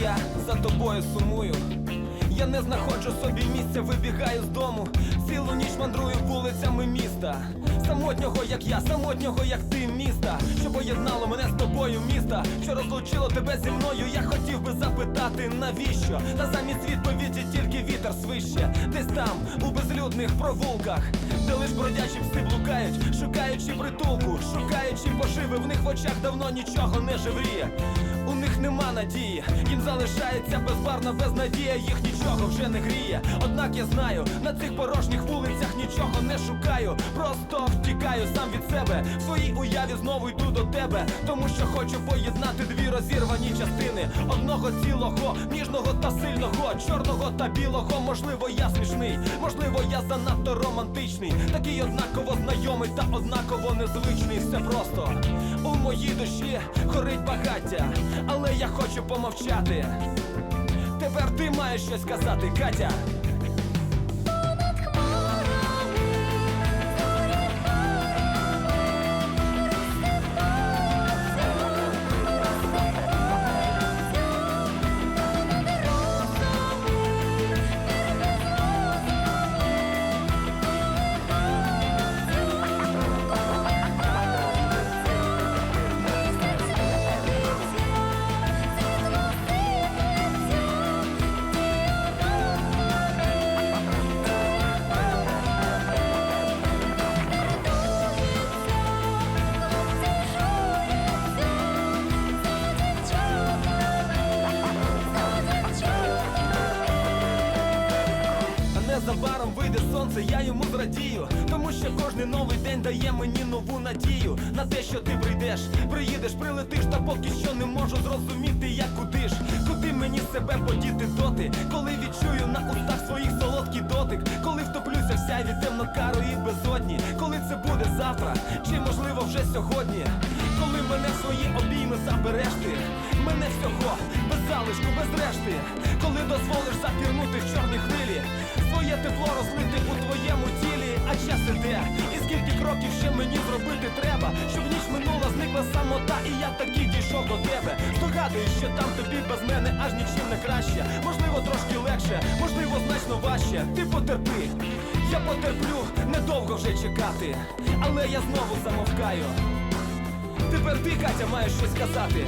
Я за тобою сумую. Я не знаходжу собі місця, вибігаю з дому. Цілу ніч мандрую вулицями міста. Самотнього, як я, самотнього, як ти, міста, що поєднало мене з тобою, міста, що розлучило тебе зі мною. Я хотів би запитати, навіщо? Та замість відповіді тільки вітер свище. Десь там, у безлюдних провулках, де лиш бродячі пси блукають, шукаючи притулку, шукаючи поживи, в них в очах давно нічого не живріє. У них нема надії, їм залишається безбарна безнадія, їх нічого вже не гріє. Однак я знаю, на цих порожніх вулицях нічого не шукаю. Просто втікаю сам від себе. В своїй уяві знову йду до тебе, тому що хочу поєднати дві розірвані частини одного цілого, ніжного та сильного, чорного та білого. Можливо, я смішний, можливо, я занадто романтичний, такий однаково знайомий та однаково незвичний. Все просто у моїй душі горить багаття, але я хочу помовчати. Тепер ти маєш щось сказати, Катя. Незабаром вийде сонце, я йому зрадію, тому що кожний новий день дає мені нову надію. На те, що ти прийдеш, приїдеш, прилетиш, та поки що не можу зрозуміти, як куди ж, куди мені себе подіти доти, коли відчую на устах своїх солодкий дотик, коли втоплюся в сяйві темнокарої безодні, коли це буде завтра, чи можливо вже сьогодні, коли мене в свої обійми забереш ти, мене всього без залишку, без решти, коли дозволиш запірнути в чорні хвилі, своє тепло розлити у твоєму тілі, а час іде, і скільки кроків ще мені зробити треба, щоб ніч минула, зникла самота, і я таки дійшов до тебе. Здогадуюсь, що там тобі без мене аж нічим не краще. Можливо, трошки легше, можливо, значно важче. Ти потерпи, я потерплю, недовго вже чекати, але я знову замовкаю. Тепер ти, Катя, маєш щось сказати.